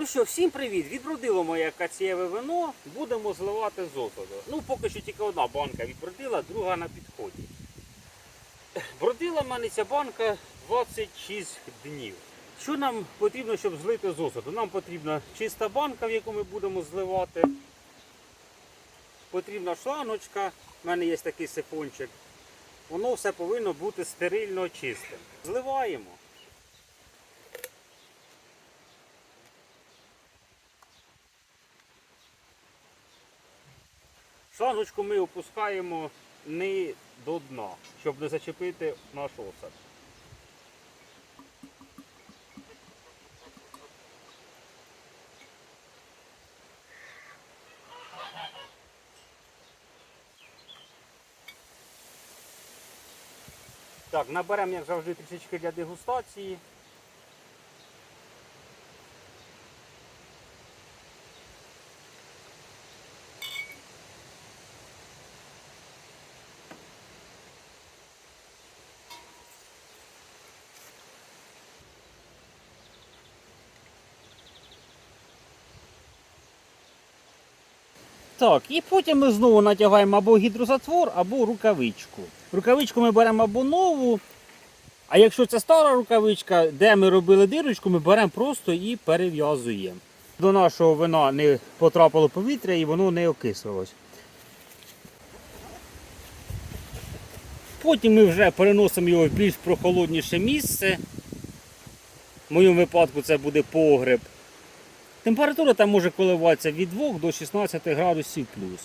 Ну що, всім привіт! Відродило моє кацієве вино, будемо зливати з осаду. Ну, поки що тільки одна банка відбродила, друга на підході. Бродила в мене ця банка 26 днів. Що нам потрібно, щоб злити з осаду? Нам потрібна чиста банка, в яку ми будемо зливати. Потрібна шланочка, в мене є такий сифончик. Воно все повинно бути стерильно чистим. Зливаємо. Шлангочку ми опускаємо не до дна, щоб не зачепити наш осад. Так, наберемо, як завжди, трішечки для дегустації. Так, і потім ми знову натягаємо або гідрозатвор, або рукавичку. Рукавичку ми беремо або нову. А якщо це стара рукавичка, де ми робили дирочку, ми беремо просто і перев'язуємо. До нашого вина не потрапило повітря і воно не окислилось. Потім ми вже переносимо його в більш прохолодніше місце. В моєму випадку це буде погреб. Температура там може коливатися від 2 до 16 градусів плюс.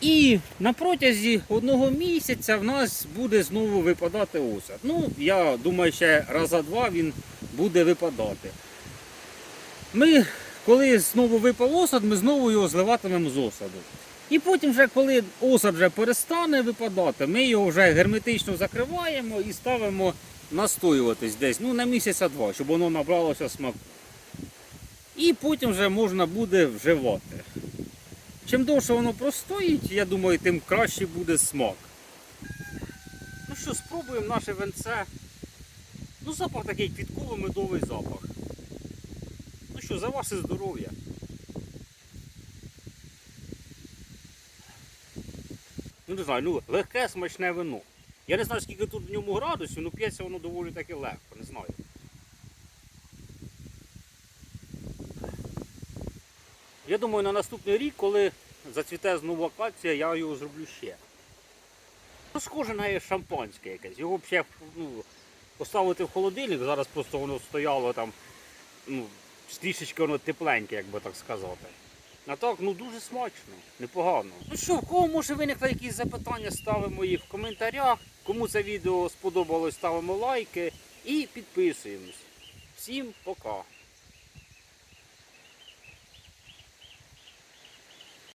І на протязі одного місяця в нас буде знову випадати осад. Ну, я думаю, ще раза два він буде випадати. Ми, коли знову випав осад, ми знову його зливатимемо з осаду. І потім, вже, коли осад вже перестане випадати, ми його вже герметично закриваємо і ставимо настоюватись десь ну, на місяця два, щоб воно набралося смаку. І потім вже можна буде вживати. Чим довше воно простоїть, я думаю, тим краще буде смак. Ну що, спробуємо наше венце. Ну, запах такий квітково-медовий запах. Ну що, за ваше здоров'я. Ну не знаю, ну легке смачне вино. Я не знаю, скільки тут в ньому градусів, але п'ється воно доволі таки легко, не знаю. Я думаю, на наступний рік, коли зацвіте знову акація, я його зроблю ще. Ну, схоже на шампанське якесь. Його б ще ну, поставити в холодильник, зараз просто воно стояло там, ну, трішечки воно тепленьке, як би так сказати. А так, ну дуже смачно, непогано. Ну що, в кого може виникли якісь запитання, ставимо їх в коментарях. Кому це відео сподобалось, ставимо лайки і підписуємось. Всім пока!